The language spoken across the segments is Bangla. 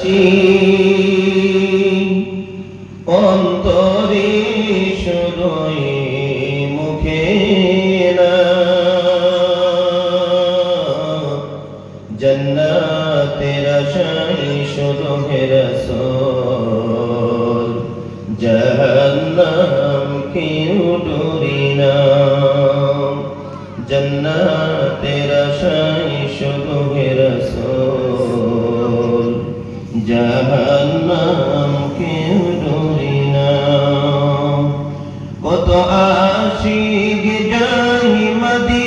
She জাহান্নাম কেউ ডরি না। কত Madina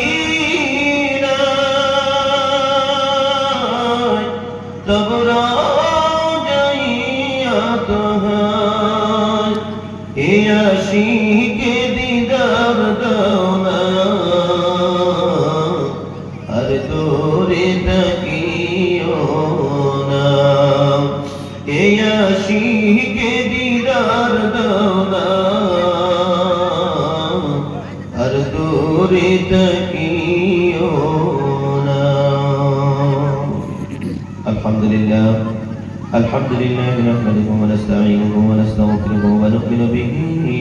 yaşih didarda Her duri takiyona Elhamdülillah Elhamdülillahi nehmeduhu ve nesta'inuhu ve nestağfiruhu ve nu'minu bihi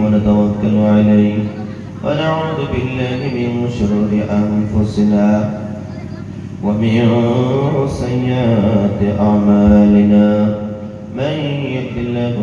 ve netevekkalu aleyh ve na'udhu billahi min şururi anfusina ومن سيئات أعمالنا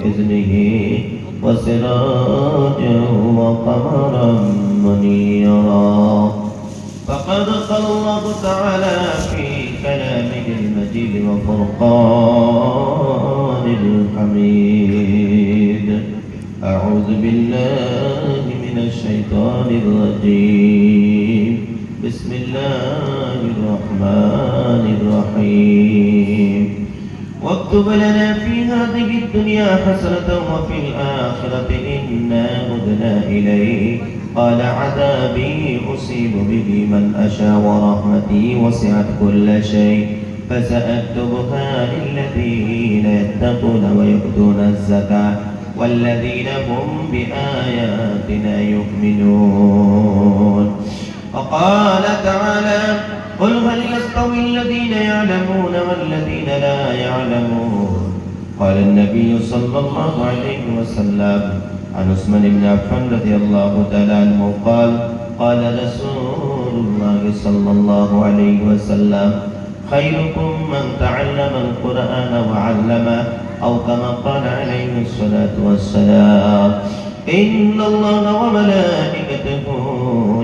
بإذنه وسراجا وقمرا منيرا. فقد قال الله تعالى في كلامه المجيد وفرقان الحميد. أعوذ بالله من الشيطان الرجيم. بسم الله الرحمن الرحيم. واكتب لنا في هذه الدنيا حسنة وفي الآخرة إنا هدنا إليك. قال عذابي أصيب به من أشاء ورحمتي وسعت كل شيء. فسأكتبها للذين يتقون ويؤتون الزكاة والذين هم بآياتنا يؤمنون. وقال تعالى قل هل يستوي الذين يعلمون والذين لا يعلمون؟ قال النبي صلى الله عليه وسلم عن عثمان بن عفان رضي الله تعالى عنه قال قال رسول الله صلى الله عليه وسلم خيركم من تعلم القرآن وعلمه أو كما قال عليه الصلاة والسلام إن الله وملائكته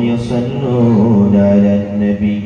يصلون على النبي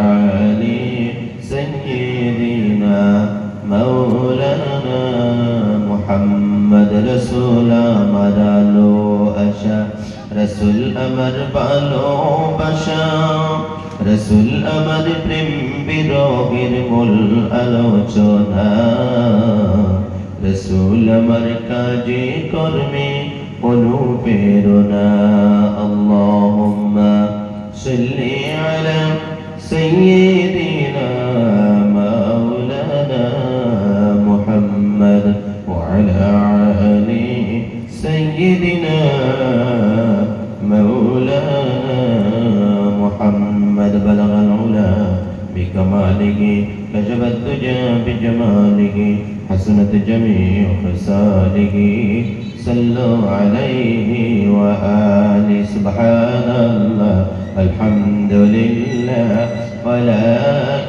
রসুল আমার ভালোবাসা, রসুল আমার প্রেম বিরোগের মূল আলোচনা, রসুল আমার কাজে কর্মে অনুপ্রেরণা, আল্লাহুম্মা সাল্লি আলা সাইয়্যিদিনা بكماله كشف الدجى بجماله حسنت جميع خصاله. صلوا عليه وآله سبحان الله الحمد لله ولا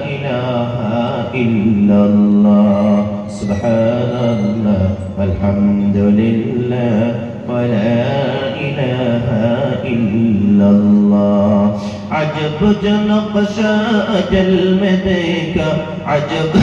إله إلا الله. سبحان الله الحمد لله ولا إله إلا الله. عجب جو نقشہ اجل میں دیکھا، عجب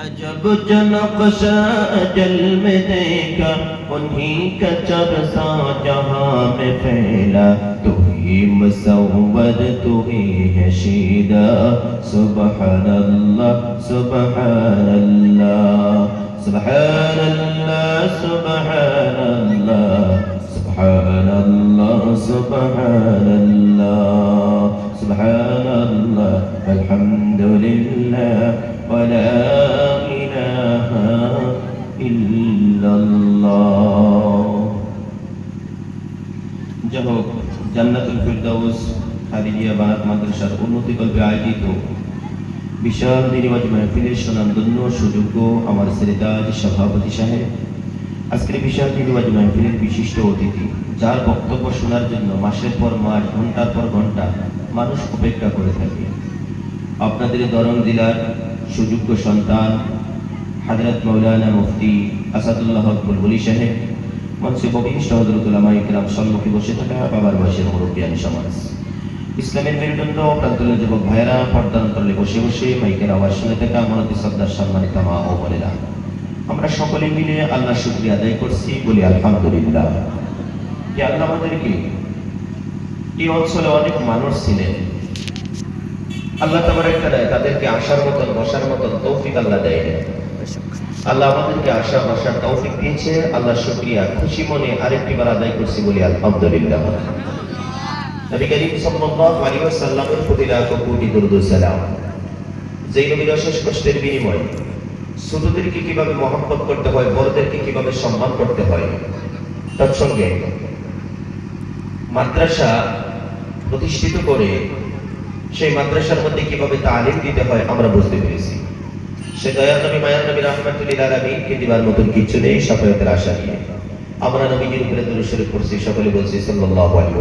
عجب جو نقشہ اجل میں دیکھا انہیں کا چرسا جہاں میں پھیلا۔ تو ہی مصور، تو ہی ہے شیدہ۔ سبحان اللہ سبحان اللہ سبحان اللہ سبحان اللہ سبحان الله سبحان الله سبحان الله الحمد لله ولا إله إلا الله যাই হোক জান্নাতুল ফিরদাউস খাদিজিয়া বানাত মাদ্রাসার উন্নতিকল্পে আয়োজিত বিশাল নির্বাচন মাহফিলের সুনামধন্য সুযোগ্য আমার শ্রেতাজ সভাপতি সাহেব আজকের বিশাল নির্বাচন মাহফিলের বিশিষ্ট অতিথি, যার বক্তব্য শোনার জন্য মাসের পর মাস, ঘণ্টার পর ঘণ্টা মানুষ অপেক্ষা করে থাকে। আপনাদের দরং জেলার সুযোগ্য সন্তান, হাজরত মৌলানা মুফতি আসাদুল্লাহ বুলবুলি সাহেব, মঞ্চে ববিষ্ট হজরতুল্লাহ ইকরাম সম্মুখে বসে থাকা বাবার বয়সের মুরব্বিয়ানি সমাজ। ইসলামের মেরুদণ্ড প্রান্তলীয় যুবক ভাইয়েরা পর্দার অন্তরে বসে বসে মাইকের আওয়াজ শুনে থাকা মনতি সর্দার সম্মানিত মা ও বোনেরা। আমরা সকলে মিলে আল্লাহ শুক্রিয়া আদায় করছি, বলি আলহামদুলিল্লাহ। আল্লাহ আমাদেরকে এই অঞ্চলে অনেক মানুষ ছিলেন। আল্লাহ তোমার একটা দেয় তাদেরকে আসার মতন, বসার মতন তৌফিক আল্লাহ দেয় আল্লাহ আমাদেরকে আসা বসার তৌফিক দিয়েছে। আল্লাহ শুক্রিয়া, খুশি মনে আরেকটি বার আদায় করছি, বলি আলহামদুলিল্লাহ। নবী করিম সাল্লাল্লাহু আলাইহি ওয়াসাল্লামের প্রতি লাখ কোটি দরুদ সালাম। যেই নবীর অশেষ কষ্টের বিনিময়ে ছোটদেরকে কীভাবে মহব্বত করতে হয়, বড়দেরকে কীভাবে সম্মান করতে হয় তৎসঙ্গে মাদ্রাসা প্রতিষ্ঠিত করে সেই মাদ্রাসার মধ্যে কীভাবে তালিম দিতে হয় আমরা বুঝতে পেরেছি। সে দয়াল নবী মায়ার নবী রহমাতুল্লিল আলামিনকে দিবার মতন কিছু নেই সাফায়াতের আশা নিয়ে। আমরা নবীজির উপরে শরীফ পড়ছি, সকলে বলছি সাল্লাল্লাহু আলাইহি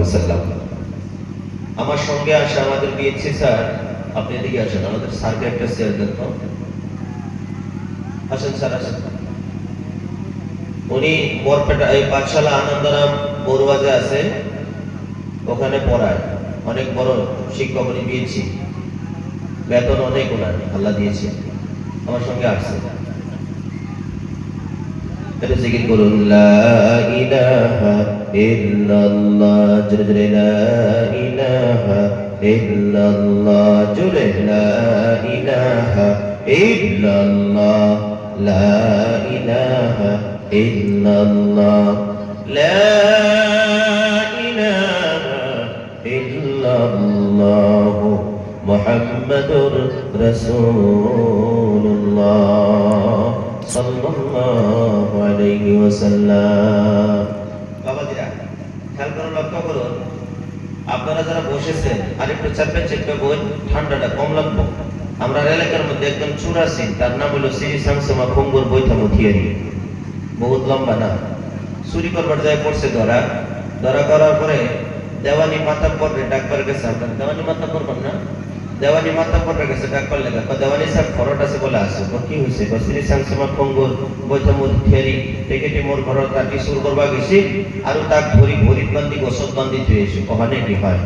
আমার সঙ্গে আসে আমাদের বিএসসি স্যার। আপনি এদিকে আসেন, আমাদের স্যারকে একটা চেয়ার দেন তো আসেন স্যার আসেন উনি বরপেটা, এই পাঠশালা আনন্দরাম বড়ুয়াজে আছে, ওখানে পড়ায়। অনেক বড় শিক্ষক উনি দিয়েছি। বেতন অনেক ওনার, আল্লাহ দিয়েছে। আমার সঙ্গে আসছে। এটা জিকির করুন লা ইলাহা ইল্লাল্লাহ। লা ইলাহা ইল্লাল্লাহ। মুহাম্মাদুর রাসূলুল্লাহ। সাল্লাল্লাহু আলাইহি ওয়াসাল্লাম। বাবাজিরা, খেয়াল করুন লক্ষ্য করুন। আপনারা যারা বসেছেন, আরেকটু চাপে চেপে বই, ঠান্ডাটা কম লাগবো। আমরা এলাকার মধ্যে একজন চুর আছেন তার নাম হলো শ্রী শামসুমা খঙ্গুর বৈঠামো থিয়ারি বহুত লম্বা না। চুরি করবার যায় পড়ছে ধরা। ধরা করার পরে দেওয়ানি মাথা পড়বে ডাকবার গেছে আপনার। দেওয়ানি মাথা পড়বেন না? দেওয়ানি মাথা পড়বে গেছে ডাকবার লেখা। কয়, দেওয়ানি সাহেব ফরট আছে বলে আসো। কয়, কি হয়েছে কয়, শ্রী শামসুমা খঙ্গুর বৈঠামো থিয়ারি টিকেটে মোর ঘর তাটি চুর করবা গেছি? আর তাক ভরি ভরিত বান্ধি গোসল বান্ধি এসো। কহানে কি হয়?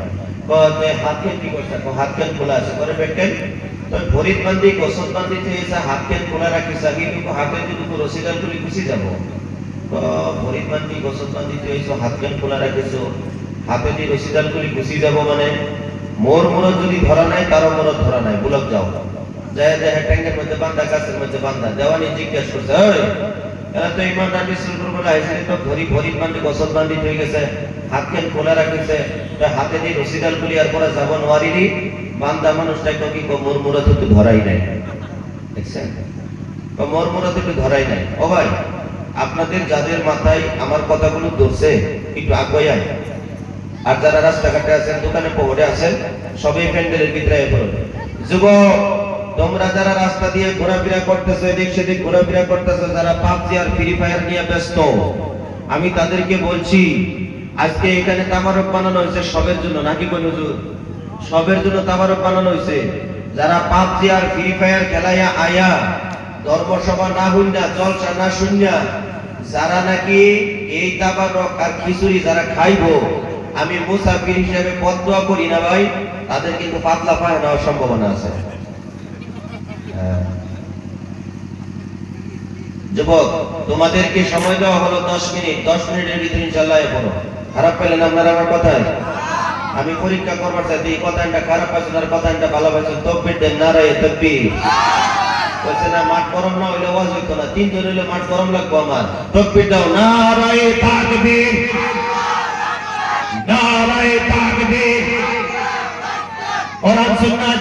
কয়, হাত কেন কি কয়, হাত কেন খোলা আছে? করে বেটেন তো ভরিত বান্ধি গোসল বান্ধি থুই এসে হাত কেন খোলা রাখিস আগে কিন্তু হাতে যদি রসিদার করে গুছি যাব। তো ভরিত বান্ধি গোসল বান্ধি থুই এসো হাত কেন খোলা রাখিছো হাতে দিয়ে রসিদার করে গুছি যাব মানে। মোর মোর যদি ধরা নাই তারও মোর ধরা নাই, বুলক যাও। যায় যায় ট্যাঙ্কের মধ্যে বান্ধা গাছের মধ্যে বান্ধা দেওয়ানি জিজ্ঞেস করছে এরা তো ইমান রাখি শুরু করব না তো ভরি ভরি বান্ধি গোসল বান্ধি হয়ে গেছে হাত কেন খোলা রাখিছে হাতে দিয়ে রসিদাল গুলি আর পরে যাব নোয়ারিনি বান্দা তো কি মোর মোরা তো একটু ধরাই নাই। দেখছেন মোর মোরা তো একটু ধরাই নাই। ও ভাই, আপনাদের যাদের মাথায় আমার কথাগুলো ধরছে, একটু আগুয়াই আর যারা রাস্তাঘাটে আছেন, দোকানে পৌঁছে আছেন, সবাই প্যান্ডেলের ভিতরে পড়ুন। যুবক, তোমরা যারা রাস্তা দিয়ে ঘোরাফেরা করতেছো, এদিক সেদিক ঘোরাফেরা করতেছো, যারা পাবজি আর ফ্রি ফায়ার নিয়ে ব্যস্ত, আমি তাদেরকে বলছি আজকে এখানে তামারক বানানো হয়েছে সবের জন্য, নাকি কোন সবের জন্য তামারক বানানো হয়েছে। যারা পাবজি আর ফ্রি ফায়ার খেলাইয়া আয়া, ধর্মসভা না হইনা জলসা না শুনিয়া যারা নাকি এই তাবারক আর খিচুড়ি যারা খাইবো, আমি মুসাফির হিসেবে পথ দোয়া করি না ভাই, তাদের কিন্তু পাতলা পায় নেওয়ার সম্ভাবনা আছে। হ্যাঁ। যুবক, তোমাদেরকে সময় দেওয়া হলো দশ মিনিট। দশ মিনিটের ভিতরে ইনশাল্লাহ পড়ো। খারাপ পেলেন আপনারা আমার কথায়? আমি পরীক্ষা করবার চাইতে এই কথাটা খারাপ পাইছেন আর কথাটা ভালো পাইছেন। তকবির দেন না রে তকবির। বলছে, না, মাঠ গরম না হইলে ওয়াজ হইতো না। তিনজন হইলে মাঠ গরম লাগবো আমার। দাও কোরআন, সুন্নাহ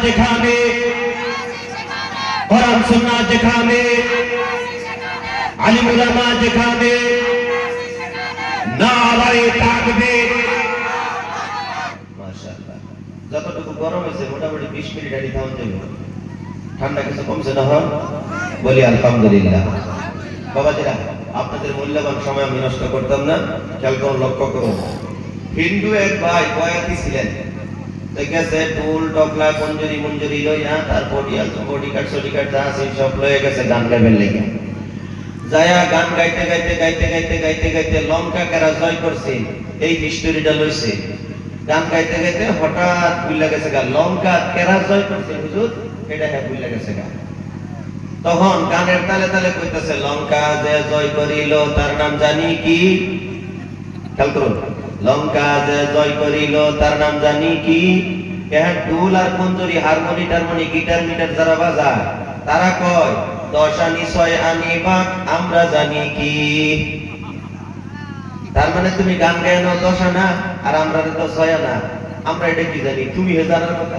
কোরআন, সুন্নাহ যেখানে। আলিম উলামা যেখানে নারায়ে তাকবীর। মাশাআল্লাহ। যতটুকু গরম হয়েছে, মোটামুটি 20 মিনিট আগে থামতে হবে ঠান্ডা কিছু কমছে না হন বলি আলহামদুলিল্লাহ। বাবাজিরা, আপনাদের মূল্যবান সময় আমি নষ্ট করতাম না। খেয়াল করুন, লক্ষ্য করুন। হিন্দু এক ভাই বয়াতি ছিলেন। গেছে টুল টকলা মঞ্জুরি মঞ্জুরি লইয়া তার বডি কার্ড সডি কার্ড যা আছে সব লয়ে গেছে গান গাইবেন লেগে। যায়া গান গাইতে গাইতে গাইতে গাইতে গাইতে গাইতে লঙ্কা কেরা জয় করছে, এই হিস্টোরিটা লইছে। গান গাইতে গাইতে হঠাৎ ভুলে গেছে গা, লঙ্কা কেরা জয় করছে হুজুর? এটা হ্যাঁ ভুলে গেছে গা। তখন গানের তালে তালে কইতেছে, লঙ্কা যে জয় করিল, তার নাম জানি কি? খেয়াল করুন। লঙ্কা যে জয় করিল, তার নাম জানি কি? হ্যাঁ টুল আর কঞ্জরি, হারমোনি, টারমোনি, গিটার মিটার যারা বাজায়, তারা কয় আমরা জানি কি। তার মানে তুমি গান গায় আর আমরা তো ছয় আমরা এটা কি জানি? তুমি জানার কথা?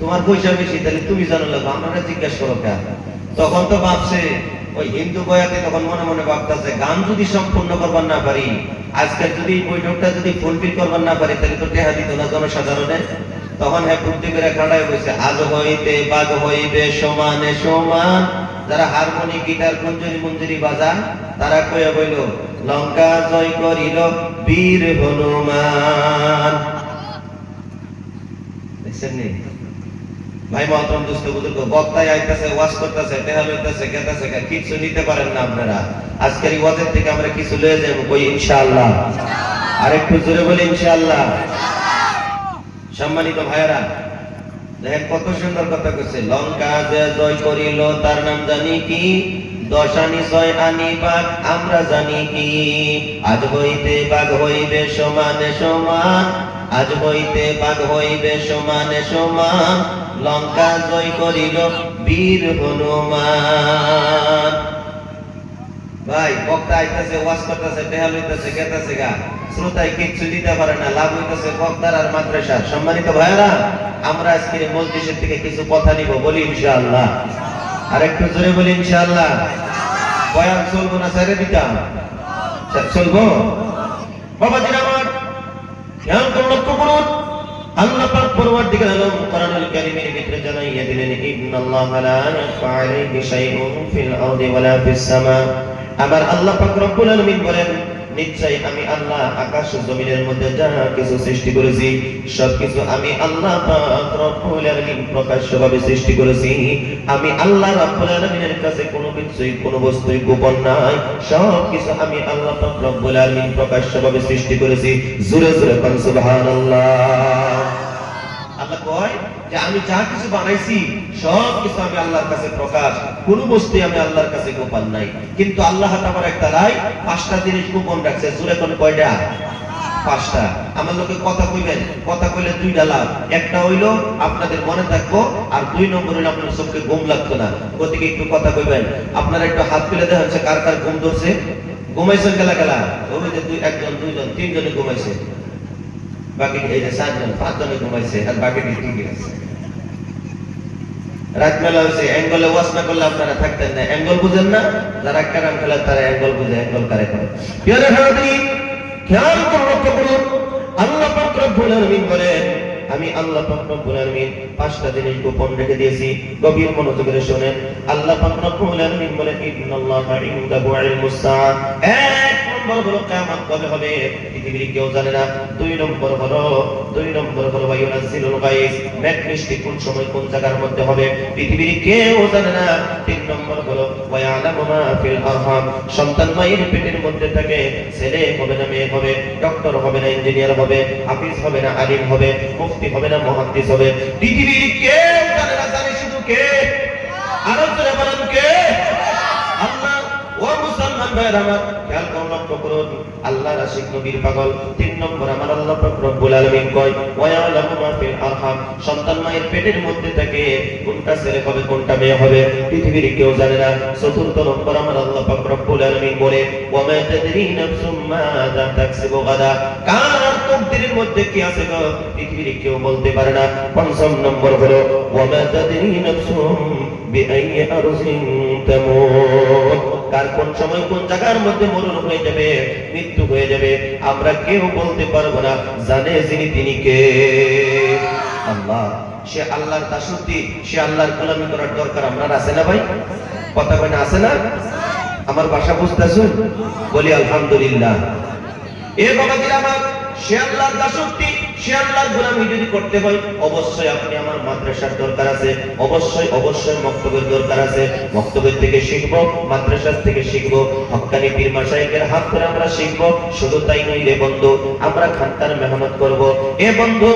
তোমার পয়সা বেশি, তাহলে তুমি জানো লাগবে, আমরা জিজ্ঞেস করো কেন তখন তো ভাবছে, ওই হিন্দু বয়াতে তখন মনে মনে ভাবতেছে, গান যদি সম্পূর্ণ করবার না পারি, আজকে যদি বৈঠকটা যদি ফুলফিল করবার না পারি, তাহলে তো টেহা দিত না জনসাধারণে। তখন হ্যাঁ বুদ্ধি করে খাড়ায় বসে, আজ হইতে বাঘ হইবে সমানে সমান যারা হারমোনি গিটার কুঞ্জরি মঞ্জুরি বাজান, তারা কয়ে বইল, লঙ্কা জয় করিল বীর হনুমান? ভাই দুস্থ বুজুর্গ বক্তায় ওয়াজ করতেছে, টেহা কিছু নিতে পারেন না আপনারা। আজকের ওয়াজের থেকে আমরা কিছু লয়ে যাব ইনশাআল্লাহ। আর একটু জোরে বলি ইনশাআল্লাহ। সম্মানিত ভাইয়েরা দেখেন কত সুন্দর কথা কইছে। লঙ্কা যে জয় করিল, তার নাম জানি কি? দশ আনি ছয় আনি বাঘ, আমরা জানি কি? আজ হইতে বাঘ হইবে সমানে সমান, আজ হইতে বাঘ হইবে সমানে সমান। লঙ্কা জয় করিল বীর হনুমান। ভাই, বক্তা আইতাছে, ওয়াজ করতেছে টেহাল হইতাছে, গেতাছে গা। শ্রোতায় কিচ্ছু দিতে পারে না, লাভ হইতাছে বক্তার আর মাদ্রাসার। সম্মানিত ভাইরা আমরা আজকে মসজিদের থেকে কিছু কথা নিব, বলি ইনশাআল্লাহ। আর একটু জোরে বলি ইনশাআল্লাহ। বয়ান চলবো না, ছেড়ে দিতাম। চ- চলবো? বাবাজির আমার খেয়াল করে লক্ষ্য করুন। আল্লাহ পাক পরবর্তীকালে আলম কোরআনুল কারীমের ভিতরে জানাইয়া দিলেন, ইন্নাল্লাহা লা ইয়াখফা আলাইহি শাইউন ফিল আরদি ওয়ালা ফিস সামা। আবার আল্লাহ পাক রব্বুল আলামিন বলেন নিশ্চয় আমি আল্লাহ আকাশ ও জমিনের মধ্যে যা কিছু সৃষ্টি করেছি, সবকিছু আমি আল্লাহ পাক রব্বুল আলামিন প্রকাশ্যভাবে সৃষ্টি করেছি। আমি আল্লাহ রব্বুল আলামিনের কাছে কোনো কিছুই, কোনো বস্তুই গোপন নাই। সবকিছু আমি আল্লাহ পাক রব্বুল আলামিন প্রকাশ্যভাবে সৃষ্টি করেছি। জোরে জোরে কোন, সুবহানাল্লাহ। আল্লাহ কয় যে আমি যা কিছু বানাইছি, সব কিছু আমি আল্লাহর কাছে প্রকাশ। কোন বস্তু আমি আল্লাহর কাছে গোপন নাই। কিন্তু আল্লাহ তাবার একটা লাই, পাঁচটা জিনিস গোপন রাখছে। জোরে কোন কয়টা? আপনার একটু কথা কইবেন? আপনারা একটু হাত তুলে দেখেন হচ্ছে কার কার ঘুম ধরছে। ঘুমাইছেন গেলা গেলা। ওই যে দুই একজন, দুইজন, তিনজনে ঘুমাইছে। বাকি এই যে চারজন পাঁচজনে ঘুমাইছে আর বাকি ঠিক আছে। রাত মেলা হয়েছে অ্যাঙ্গলে না করলে আপনারা থাকতেন না। অ্যাঙ্গল বুঝেন না? যারা ক্যারাম খেলে তারা অ্যাঙ্গল বুঝে, অ্যাঙ্গল কারে করে। খেয়াল করে, লক্ষ্য করুন আল্লাহ পাক রব্বুল আলামিন বলেন, আমি আল্লাহ পাক রব্বুল আলামিন পাঁচটা জিনিস গোপন রেখে দিয়েছি। গভীর মনোযোগে শুনেন। আল্লাহ পাক রব্বুল আলামিন বলেন, ইন্নাল্লাহা ইনদাহু ইলমুস সাআ নম্বর হলো কিয়ামত কবে হবে। পৃথিবীর কেউ জানে না, দুই নম্বর হলো, দুই নম্বর হলো ওয়ায়ুনাজ্জিলুল গায়স মেঘ কোন সময় কোন জায়গার মধ্যে হবে পৃথিবীর কেউ জানে না। তিন নম্বর হলো ফিল সন্তান মায়ের পেটের মধ্যে থাকে, ছেলে হবে না, মেয়ে হবে, ডক্টর হবে না, ইঞ্জিনিয়ার হবে, হাফিজ হবে না, আলিম হবে, মুফতি হবে না, মুহাদ্দিস হবে। পৃথিবীর কেউ জানে না, জানে শুধু কে? ভাইয়ের আমার খেয়াল করুন লক্ষ্য করুন আল্লাহ রাশিক নবীর পাগল। তিন নম্বর, আমার আল্লাহ রব্বুল আলামিন কয় ওয়ায়ালামু মা ফিল আরহাম সন্তান মায়ের পেটের মধ্যে থাকে কোনটা ছেলে হবে, কোনটা মেয়ে হবে, পৃথিবীর কেউ জানে না। চতুর্থ নম্বর, আমার আল্লাহ পাক রব্বুল আলামিন বলে, ওয়ামা তাদরি নাফসুম মাযা তাকসিবু গাদা কার তকদিরের মধ্যে কি আছে গো? পৃথিবীর কেউ বলতে পারে না। পঞ্চম নম্বর হলো, ওয়ামা তাদরি নাফসুম বিআই আরজিন তামুত কার কোন সময় কোন জায়গার মধ্যে মরণ হয়ে যাবে, মৃত্যু হয়ে যাবে, আমরা কেউ বলতে পারব না জানে যিনি তিনি কে। আল্লাহ, সে আল্লাহর দাসত্ব, সে আল্লাহর গোলামি করার দরকার আপনার আছে না ভাই? কথা না আছে না? আমার বাসা বুঝতেছেন? বলি আলহামদুলিল্লাহ। এ বাবাজির আমার সে আল্লাহর দাসত্ব সে আল্লাহর গোলামি যদি করতে হয়, অবশ্যই আপনি আমার মাদ্রাসার দরকার আছে। অবশ্যই অবশ্যই মক্তবের দরকার আছে। মক্তবের থেকে শিখব, মাদ্রাসার থেকে শিখব। হকানি পীর মাসাইকের হাত ধরে আমরা শিখব। শুধু তাই নই রে বন্ধু, আমরা খান্তার মেহনত করব। এ বন্ধু